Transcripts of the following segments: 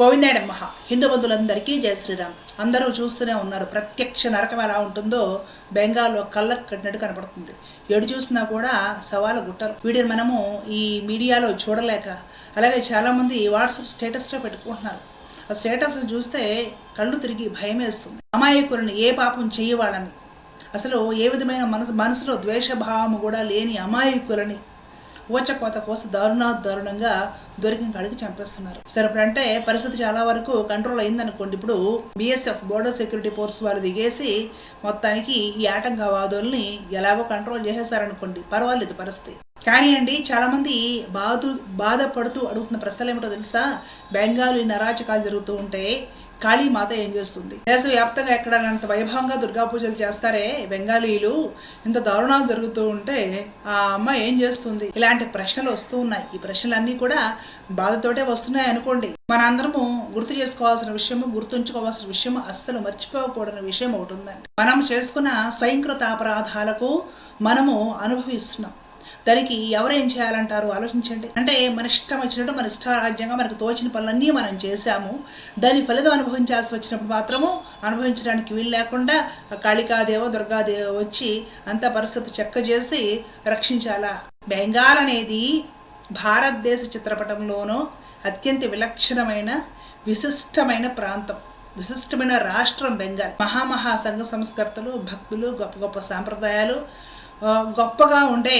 గోవిందాయడం మహా. హిందూ బంధువులందరికీ జయ శ్రీరామ్. అందరూ చూస్తూనే ఉన్నారు. ప్రత్యక్ష నరకం ఎలా ఉంటుందో బెంగాల్లో కళ్ళకు కట్టినట్టు కనపడుతుంది. ఎడు చూసినా కూడా సవాలు గుట్టరు. వీటిని మనము ఈ మీడియాలో చూడలేక అలాగే చాలామంది వాట్సాప్ స్టేటస్లో పెట్టుకుంటున్నారు. ఆ స్టేటస్ చూస్తే కళ్ళు తిరిగి భయం వేస్తుంది. అమాయకులను ఏ పాపం చేయవాడని అసలు ఏ విధమైన మనసు మనసులో ద్వేషభావము కూడా లేని అమాయకులని ఊచకోత కోసి దారుణా దారుణంగా దొరికిన కాడికి చంపేస్తున్నారు. సరే ఇప్పుడు అంటే పరిస్థితి చాలా వరకు కంట్రోల్ అయిందనుకోండి. ఇప్పుడు బీఎస్ఎఫ్ బోర్డర్ సెక్యూరిటీ ఫోర్స్ వాళ్ళు దిగేసి మొత్తానికి ఈ ఆటంకవాదుల్ని ఎలాగో కంట్రోల్ చేసేసారనుకోండి. పర్వాలేదు పరిస్థితి. కానీ అండి చాలామంది బాధ బాధపడుతూ అడుగుతున్న ప్రశ్నలు ఏమిటో తెలుసా? బెంగాలీ నరాచకాలు జరుగుతూ ఉంటే కాళీమాత ఏం చేస్తుంది? దేశవ్యాప్తంగా ఎక్కడనంత వైభవంగా దుర్గా పూజలు చేస్తారే బెంగాలీలు? ఇంత దారుణాలు జరుగుతూ ఉంటే ఆ అమ్మ ఏం చేస్తుంది? ఇలాంటి ప్రశ్నలు వస్తూ ఉన్నాయి. ఈ ప్రశ్నలన్నీ కూడా బాధతోటే వస్తున్నాయి అనుకోండి. మన అందరము గుర్తు చేసుకోవాల్సిన విషయము గుర్తుంచుకోవాల్సిన విషయం అస్సలు మర్చిపోకూడని విషయం ఒకటి ఉందండి. మనం చేసుకున్న స్వయంకృత అపరాధాలకు మనము అనుభవిస్తున్నాం. దానికి ఎవరేం చేయాలంటారు? ఆలోచించండి. అంటే మన ఇష్టం వచ్చినట్టు మన ఇష్టారాజ్యంగా మనకు తోచిన పనులన్నీ మనం చేశాము. దాని ఫలితం అనుభవించాల్సి వచ్చినప్పుడు మాత్రము అనుభవించడానికి వీలు లేకుండా కాళికాదేవో దుర్గాదేవో వచ్చి అంత పరిస్థితి చెక్క చేసి రక్షించాలా? బెంగాల్ అనేది భారతదేశ చిత్రపటంలోనూ అత్యంత విలక్షణమైన విశిష్టమైన ప్రాంతం. విశిష్టమైన రాష్ట్రం బెంగాల్. మహామహా సంఘ సంస్కర్తలు భక్తులు గొప్ప గొప్ప సాంప్రదాయాలు గొప్పగా ఉండే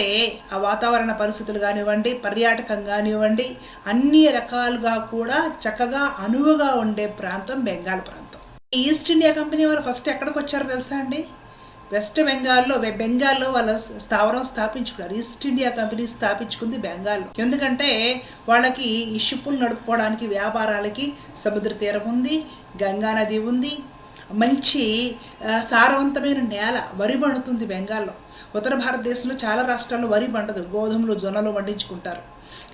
ఆ వాతావరణ పరిస్థితులు కానివ్వండి పర్యాటకం కానివ్వండి అన్ని రకాలుగా కూడా చక్కగా అనువుగా ఉండే ప్రాంతం బెంగాల్ ప్రాంతం. ఈస్ట్ ఇండియా కంపెనీ వారు ఫస్ట్ ఎక్కడికి వచ్చారో తెలుసా అండి? వెస్ట్ బెంగాల్లో బెంగాల్లో వాళ్ళ స్థావరం స్థాపించుకున్నారు. ఈస్ట్ ఇండియా కంపెనీ స్థాపించుకుంది బెంగాల్లో. ఎందుకంటే వాళ్ళకి ఈ షిప్పులు నడుపుకోవడానికి వ్యాపారాలకి సముద్ర తీరం ఉంది గంగా నది ఉంది మంచి సారవంతమైన నేల వరి పండుతుంది బెంగాల్లో. ఉత్తర భారతదేశంలో చాలా రాష్ట్రాల్లో వరి పండదు. గోధుమలు జొన్నలు పండించుకుంటారు.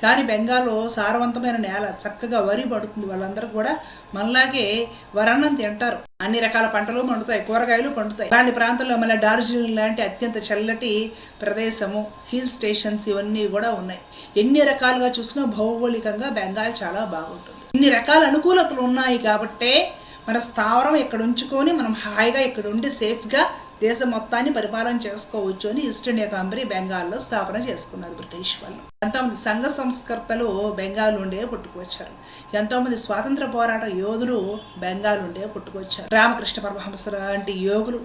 కానీ బెంగాల్లో సారవంతమైన నేల చక్కగా వరి పడుతుంది. వాళ్ళందరూ కూడా మనలాగే వరన్నం తింటారు. అన్ని రకాల పంటలు పండుతాయి. కూరగాయలు పండుతాయి. అలాంటి ప్రాంతాల్లో మళ్ళీ డార్జిలింగ్ లాంటి అత్యంత చల్లటి ప్రదేశము హిల్ స్టేషన్స్ ఇవన్నీ కూడా ఉన్నాయి. ఎన్ని రకాలుగా చూసినా భౌగోళికంగా బెంగాల్ చాలా బాగుంటుంది. ఇన్ని రకాల అనుకూలతలు ఉన్నాయి కాబట్టే మన స్థావరం ఇక్కడ ఉంచుకొని మనం హాయిగా ఇక్కడ ఉండి సేఫ్గా దేశం మొత్తాన్ని పరిపాలన చేసుకోవచ్చు అని ఈస్ట్ ఇండియా కంపెనీ బెంగాల్లో స్థాపన చేసుకున్నారు బ్రిటిష్ వాళ్ళు. ఎంతోమంది సంఘ సంస్కర్తలు బెంగాల్ నుండే పుట్టుకొచ్చారు. ఎంతోమంది స్వాతంత్ర పోరాట యోధులు బెంగాల్ నుండే పుట్టుకొచ్చారు. రామకృష్ణ పరమహంస లాంటి యోగులు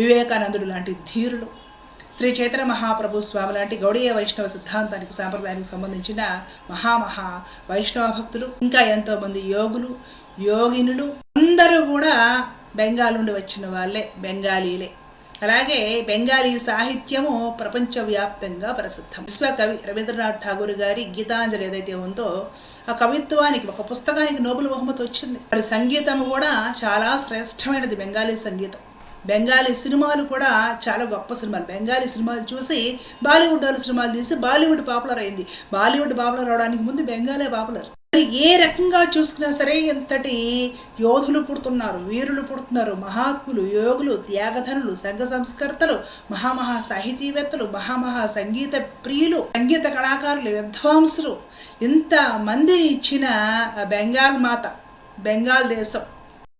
వివేకానందుడు లాంటి ధీరులు శ్రీ చైతన్య మహాప్రభు స్వామి లాంటి గౌడీయ వైష్ణవ సిద్ధాంతానికి సాంప్రదాయానికి సంబంధించిన మహామహా వైష్ణవ భక్తులు ఇంకా ఎంతోమంది యోగులు యోగినులు అందరూ కూడా బెంగాల్ నుండి వచ్చిన వాళ్ళే బెంగాలీలే. అలాగే బెంగాలీ సాహిత్యము ప్రపంచవ్యాప్తంగా ప్రసిద్ధం. విశ్వకవి రవీంద్రనాథ్ ఠాగూర్ గారి గీతాంజలి ఏదైతే ఉందో ఆ కవిత్వానికి ఒక పుస్తకానికి నోబెల్ బహుమతి వచ్చింది. మరి సంగీతం కూడా చాలా శ్రేష్టమైనది బెంగాలీ సంగీతం. బెంగాలీ సినిమాలు కూడా చాలా గొప్ప సినిమాలు. బెంగాలీ సినిమాలు చూసి బాలీవుడ్ వాళ్ళు సినిమాలు తీసి బాలీవుడ్ పాపులర్ అయింది. బాలీవుడ్ పాపులర్ అవడానికి ముందు బెంగాలే పాపులర్. ఏ రకంగా చూసుకున్నా సరే ఎంతటి యోధులు పుడుతున్నారు వీరులు పుడుతున్నారు మహాత్ములు యోగులు త్యాగధనులు సంఘ సంస్కర్తలు మహామహా సాహితీవేత్తలు మహామహా సంగీత ప్రియులు సంగీత కళాకారులు విద్వాంసులు ఇంత మందిని ఇచ్చిన బెంగాల్ మాత బెంగాల్ దేశం.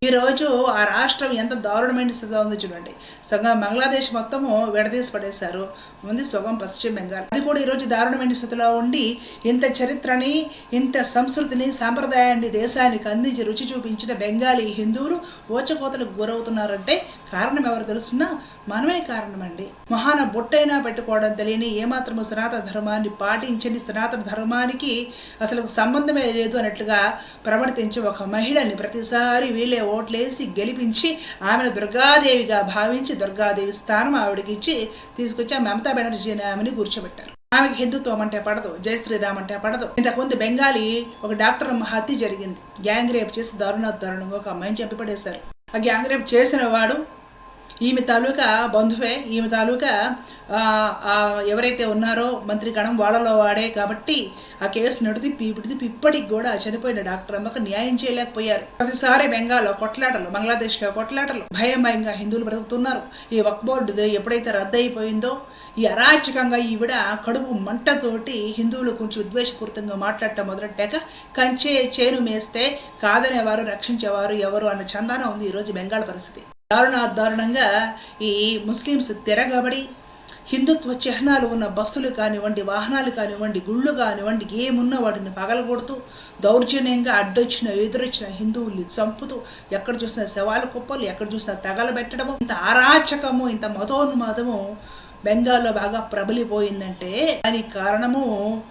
ఈరోజు ఆ రాష్ట్రం ఎంత దారుణమైన స్థితిలో ఉందో చూడండి. సగం బంగ్లాదేశ్ మొత్తము విడదీసి పడేశారు. ఉంది సుగం పశ్చిమ బెంగాల్. అది కూడా ఈరోజు దారుణమైన స్థితిలో ఉండి ఇంత చరిత్రని ఇంత సంస్కృతిని సాంప్రదాయాన్ని దేశానికి అందించి రుచి చూపించిన బెంగాలీ హిందువులు ఓచకోతలకు గురవుతున్నారంటే కారణం ఎవరు తెలుసున్నా మనమే కారణమండి. మహాన బొట్టైనా పెట్టుకోవడం తెలియని ఏమాత్రము సనాతన ధర్మాన్ని పాటించని సనాతన ధర్మానికి అసలు సంబంధమే లేదు అన్నట్లుగా ప్రవర్తించి ఒక మహిళని ప్రతిసారి వీళ్ళే ఓట్లేసి గెలిపించి ఆమెను దుర్గాదేవిగా భావించి దుర్గాదేవి స్థానం ఆవిడకిచ్చి తీసుకొచ్చి ఆ మమతా బెనర్జీ అనే ఆమెని కూర్చోబెట్టారు. ఆమెకి హిందుత్వం అంటే పడదు జై శ్రీరామ్ అంటే పడదు. ఇంతకుముందు బెంగాలీ ఒక డాక్టర్ అమ్మ హత్య జరిగింది. గ్యాంగ్ రేప్ చేసి దారుణ దారుణంగా ఒక అమ్మాయిని చంపి పడేశారు ఆ గ్యాంగ్ రేప్ చేసిన వాడు ఈమె తాలూకా బంధువే. ఈమె తాలూకా ఎవరైతే ఉన్నారో మంత్రి గణం వాళ్ళలో వాడే కాబట్టి ఆ కేసు నడిపి ఇప్పటిది ఇప్పటికి కూడా చనిపోయిన డాక్టర్ అమ్మకు న్యాయం చేయలేకపోయారు. ప్రతిసారి బెంగాల్లో కొట్లాటలు బంగ్లాదేశ్లో కొట్లాటలు. భయం భయంగా హిందువులు బ్రతుకుతున్నారు. ఈ వక్ బోర్డు ఎప్పుడైతే రద్దు అయిపోయిందో ఈ అరాచకంగా ఈవిడ కడుపు మంటతోటి హిందువులు కొంచెం ఉద్వేషపూరితంగా మాట్లాడటం మొదలెట్టాక కంచే చేను మేస్తే కాదనేవారు రక్షించేవారు ఎవరు అన్న చందానం ఉంది ఈరోజు బెంగాల్ పరిస్థితి. దారుణ దారుణంగా ఈ ముస్లిమ్స్ తిరగబడి హిందుత్వ చిహ్నాలు ఉన్న బస్సులు కానివ్వండి వాహనాలు కానివ్వండి గుళ్ళు కానివ్వండి ఏమున్నా వాటిని పగలగొడుతూ దౌర్జన్యంగా అడ్డొచ్చిన ఎదురొచ్చిన హిందువుల్ని చంపుతూ ఎక్కడ చూసినా శవాల కుప్పలు ఎక్కడ చూసినా తగలబెట్టడము. ఇంత అరాచకము ఇంత మతోన్మాదము బెంగాల్లో బాగా ప్రబలిపోయిందంటే దానికి కారణము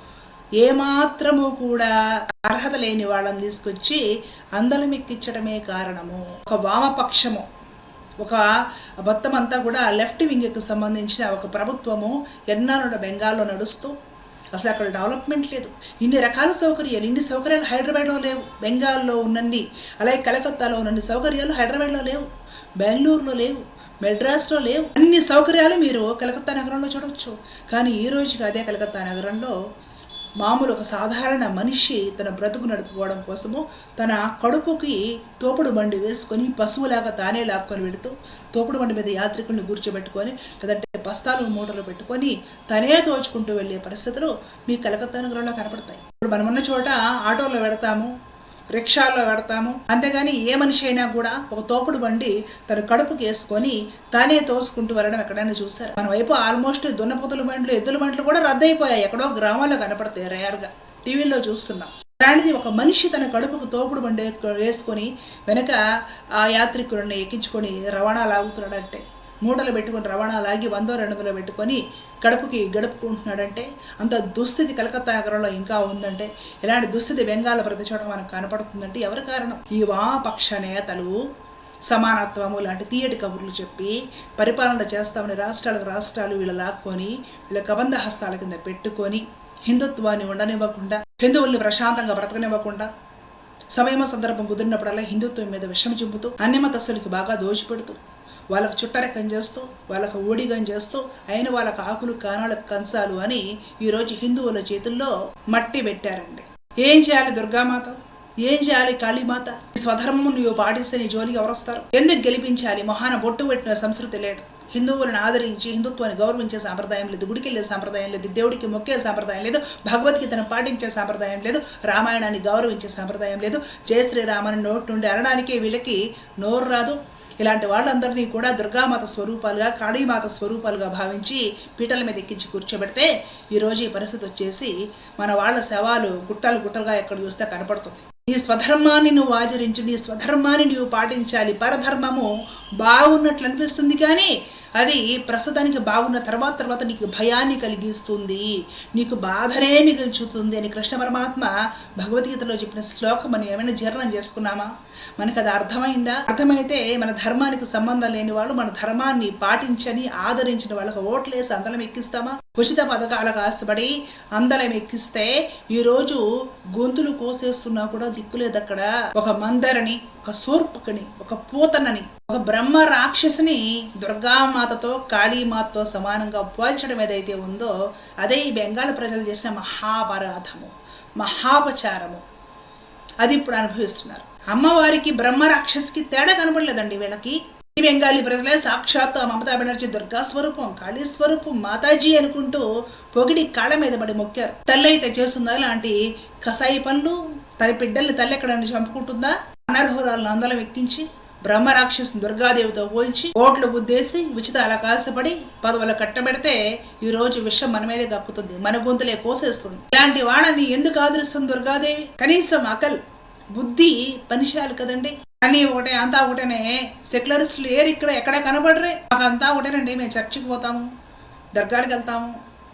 ఏమాత్రము కూడా అర్హత లేని వాళ్ళని తీసుకొచ్చి అందలం ఎక్కించడమే కారణము. ఒక వామపక్షము ఒక మొత్తం అంతా కూడా లెఫ్ట్ వింగ్కి సంబంధించిన ఒక ప్రభుత్వము ఎన్నాళ్ళు బెంగాల్లో నడుస్తూ అసలు అక్కడ డెవలప్మెంట్ లేదు. ఇన్ని రకాల సౌకర్యాలు ఇన్ని సౌకర్యాలు హైదరాబాద్లో లేవు. బెంగాల్లో ఉన్నన్ని అలాగే కలకత్తాలో ఉన్నన్ని సౌకర్యాలు హైదరాబాద్లో లేవు. బెంగళూరులో లేవు. మెడ్రాస్లో లేవు. అన్ని సౌకర్యాలు మీరు కలకత్తా నగరంలో చూడవచ్చు కానీ ఈ రోజుకి అదే కలకత్తా నగరంలో మామూలు ఒక సాధారణ మనిషి తన బ్రతుకు నడుపుకోవడం కోసము తన కడుపుకి తోపుడు బండి వేసుకొని పశువులాగా తానే లాక్కొని వెళుతూ తోపుడు బండి మీద యాత్రికుల్ని కూర్చోబెట్టుకొని లేదంటే బస్తాలు మూటలు పెట్టుకొని తనే తోచుకుంటూ వెళ్ళే పరిస్థితులు మీ కలకత్తా నగరంలో కనపడతాయి. ఇప్పుడు మనమున్న చోట ఆటోలో వెడతాము. రిక్షాల్లో పెడతాము అంతేగాని ఏ మనిషి అయినా కూడా ఒక తోపుడు బండి తన కడుపుకి వేసుకొని తానే తోసుకుంటూ వెళ్ళడం ఎక్కడైనా చూసారు? మన వైపు ఆల్మోస్ట్ దున్నపోతుల బండ్లు ఎద్దుల బండ్లు కూడా రద్దయిపోయాయి. ఎక్కడో గ్రామాల్లో కనపడతాయి రేర్గా. టీవీల్లో చూస్తున్నాం. అలాంటిది ఒక మనిషి తన కడుపుకు తోపుడు బండి వేసుకొని వెనక ఆ యాత్రికులను ఎక్కించుకొని రవాణా లాగుతున్నాడంటే మూటలు పెట్టుకొని రవాణా లాగి వందో రెండు వందలు పెట్టుకొని గడుపుకి గడుపుకుంటున్నాడంటే అంత దుస్థితి కలకత్తా నగరంలో ఇంకా ఉందంటే ఇలాంటి దుస్థితి బెంగాల్ ప్రతి చోట మనకు కనపడుతుందంటే ఎవరి కారణం? ఈ వామపక్ష నేతలు సమానత్వము లాంటి తీయటి కబుర్లు చెప్పి పరిపాలన చేస్తామని రాష్ట్రాలకు రాష్ట్రాలు వీళ్ళ లాక్కొని వీళ్ళ కబంధ హస్తాల కింద పెట్టుకొని హిందుత్వాన్ని ఉండనివ్వకుండా హిందువుల్ని ప్రశాంతంగా బ్రతకనివ్వకుండా సమయమ సందర్భం కుదిరినప్పుడల్లా హిందుత్వం మీద విషం చింపుతూ అన్యమతస్సులకి బాగా దోచిపెడుతూ వాళ్ళకు చుట్టరెక్కం చేస్తూ వాళ్ళకు ఓడిగం చేస్తూ అయిన వాళ్ళకు ఆకులు కానాలకు కంచాలు అని ఈరోజు హిందువుల చేతుల్లో మట్టి పెట్టారండి. ఏం చేయాలి దుర్గామాత? ఏం చేయాలి కాళీమాత? స్వధర్మం నువ్వు పాటిస్తే నీ జోలికి ఎవరొస్తారు ఎందుకు గెలిపించాలి? మొహాన బొట్టు పెట్టిన సంస్కృతి లేదు. హిందువులను ఆదరించి హిందుత్వాన్ని గౌరవించే సాంప్రదాయం లేదు. గుడికి వెళ్ళే సాంప్రదాయం లేదు. దేవుడికి మొక్కే సాంప్రదాయం లేదు. భగవద్గీతను పాటించే సాంప్రదాయం లేదు. రామాయణాన్ని గౌరవించే సాంప్రదాయం లేదు. జయ శ్రీరామని నోటి నుండి అనడానికి వీళ్ళకి నోరు రాదు. ఇలాంటి వాళ్ళందరినీ కూడా దుర్గామాత స్వరూపాలుగా కాళీమాత స్వరూపాలుగా భావించి పీటల మీద ఎక్కించి కూర్చోబెడితే ఈరోజు ఈ పరిస్థితి వచ్చేసి మన వాళ్ళ శవాలు గుట్టలు గుట్టలుగా ఎక్కడ చూస్తే కనపడుతుంది. నీ స్వధర్మాన్ని నువ్వు ఆచరించు నీ స్వధర్మాన్ని నువ్వు పాటించాలి. పరధర్మము బాగున్నట్లు అనిపిస్తుంది కానీ అది ప్రస్తుతానికి బాగున్న తర్వాత తర్వాత నీకు భయాన్ని కలిగిస్తుంది నీకు బాధనే మిగిల్చుతుంది అని కృష్ణ పరమాత్మ భగవద్గీతలో చెప్పిన శ్లోకం మనం ఏమైనా జీర్ణం చేసుకున్నామా? మనకు అది అర్థమైందా? అర్థమైతే మన ధర్మానికి సంబంధం లేని వాళ్ళు మన ధర్మాన్ని పాటించని ఆదరించిన వాళ్ళకి ఓట్లేసి అందలం ఎక్కిస్తామా? ఉచిత పథకాలకు ఆశపడి అందలం ఎక్కిస్తే ఈరోజు గొంతులు కోసేస్తున్నా కూడా దిక్కులేదు అక్కడ. ఒక మందరని ఒక సూర్పుకని ఒక పూతనని ఒక బ్రహ్మ రాక్షసిని దుర్గామాతతో కాళీమాతతో సమానంగా పోల్చడం ఏదైతే ఉందో అదే ఈ బెంగాల్ ప్రజలు చేసిన మహాపరాధము మహాపచారము. అది ఇప్పుడు అనుభవిస్తున్నారు. అమ్మవారికి బ్రహ్మ రాక్షసికి తేడా కనపడలేదండి వీళ్ళకి. ఈ బెంగాలీ ప్రజలే సాక్షాత్తు ఆ మమతా బెనర్జీ దుర్గా స్వరూపం కాళీ స్వరూపం మాతాజీ అనుకుంటూ పొగిడి కాళ్ళ మీద పడి మొక్కారు. తల్లి అయితే చేస్తుందా లాంటి కసాయి పనులు? తన బిడ్డల్ని తల్లి ఎక్కడ చంపుకుంటుందా? అనర్హురాలను అందలం ఎక్కించి బ్రహ్మ రాక్షసు దుర్గాదేవితో పోల్చి ఓట్లు గుద్దేసి ఉచితాల కాసపడి పదవులు కట్టబెడితే ఈ రోజు విషయం మన మీదే గక్కుతుంది మన గొంతులే కోసేస్తుంది. ఇలాంటి వాళ్ళని ఎందుకు ఆదరిస్తుంది దుర్గాదేవి? కనీసం అకల్ బుద్ధి పనిచేయాలి కదండి. కానీ ఒకటే అంతా ఒకటేనే. సెక్యులరిస్టులు ఏరు ఇక్కడ ఎక్కడ కనబడరే? మాకు అంతా ఒకటేనండి మేము చర్చికి పోతాము దర్గాలకు వెళ్తాము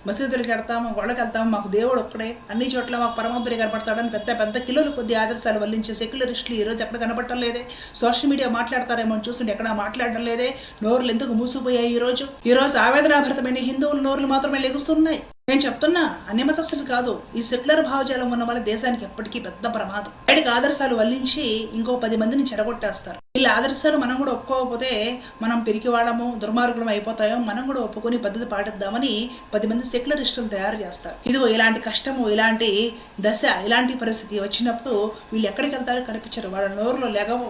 మసీదులకు వెళ్తాము గొడవకి వెళ్తాము మాకు దేవుడు ఒక్కడే. అన్ని చోట్ల మాకు పరమపురి కనపడతాడని పెద్ద పెద్ద కిలోలు కొద్ది ఆదర్శాలు వల్లించే సెక్యులరిస్టులు ఈ రోజు ఎక్కడ కనపడటం లేదే. సోషల్ మీడియా మాట్లాడతారేమో చూస్తుంటే ఎక్కడ మాట్లాడడం లేదే. నోరులు ఎందుకు మూసుకుపోయాయి ఈ రోజు ఆవేదనాభరితమైన హిందువుల నోరులు మాత్రమే లెగుస్తున్నాయి. నేను చెప్తున్నా అన్ని మతస్థులు కాదు. ఈ సెక్యులర్ భావజాలం ఉన్న వాళ్ళ దేశానికి ఎప్పటికీ పెద్ద ప్రమాదం. బయటకు ఆదర్శాలు వల్లించి ఇంకో పది మందిని చెడగొట్టేస్తారు. వీళ్ళ ఆదర్శాలు మనం కూడా ఒప్పుకోకపోతే మనం పిరికివాడము దుర్మార్గులం అయిపోతాయో మనం కూడా ఒప్పుకొని పద్ధతి పాటిద్దామని పది మంది సెక్యులరిస్టులు తయారు చేస్తారు. ఇదిగో ఇలాంటి కష్టము ఇలాంటి దశ ఇలాంటి పరిస్థితి వచ్చినప్పుడు వీళ్ళు ఎక్కడికి వెళ్తారో కనిపించరు. వాళ్ళ నోరులో లెగవు.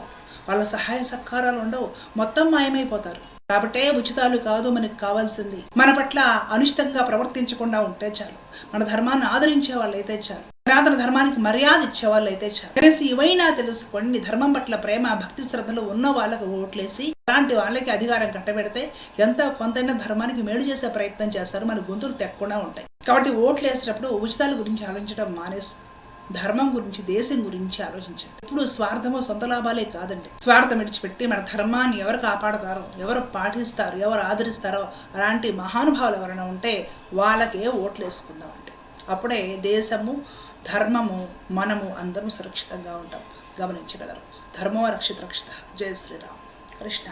వాళ్ళ సహాయ సహకారాలు ఉండవు. మొత్తం మాయమైపోతారు. కాబట్టే ఉచితాలు కాదు మనకు కావాల్సింది. మన పట్ల అనుచితంగా ప్రవర్తించకుండా ఉంటే చాలు. మన ధర్మాన్ని ఆదరించే వాళ్ళైతే చాలు. సనాతన ధర్మానికి మర్యాద ఇచ్చే వాళ్ళు అయితే చాలు. కనీసం ఇవైనా తెలుసుకోండి ధర్మం పట్ల ప్రేమ భక్తి శ్రద్ధలు ఉన్న వాళ్ళకు ఓట్లేసి అలాంటి వాళ్ళకి అధికారం కట్టబెడితే ఎంత కొంతైనా ధర్మానికి మేలు చేసే ప్రయత్నం చేస్తారు. మన గొంతులు తెక్కకుండా ఉంటాయి. కాబట్టి ఓట్లు వేసేటప్పుడు ఉచితాల గురించి ఆలోచించడం మానేసి ధర్మం గురించి దేశం గురించి ఆలోచించండి. ఇప్పుడు స్వార్థము సొంత లాభాలే కాదండి. స్వార్థం విడిచిపెట్టి మన ధర్మాన్ని ఎవరు కాపాడతారో ఎవరు పాటిస్తారు ఎవరు ఆదరిస్తారో అలాంటి మహానుభావులు ఎవరైనా ఉంటే వాళ్ళకే ఓట్లు వేసుకుందామండి. అప్పుడే దేశము ధర్మము మనము అందరం సురక్షితంగా ఉంటాం. గమనించగలరు. ధర్మో రక్షిత రక్షిత. జయ శ్రీరామ్. కృష్ణ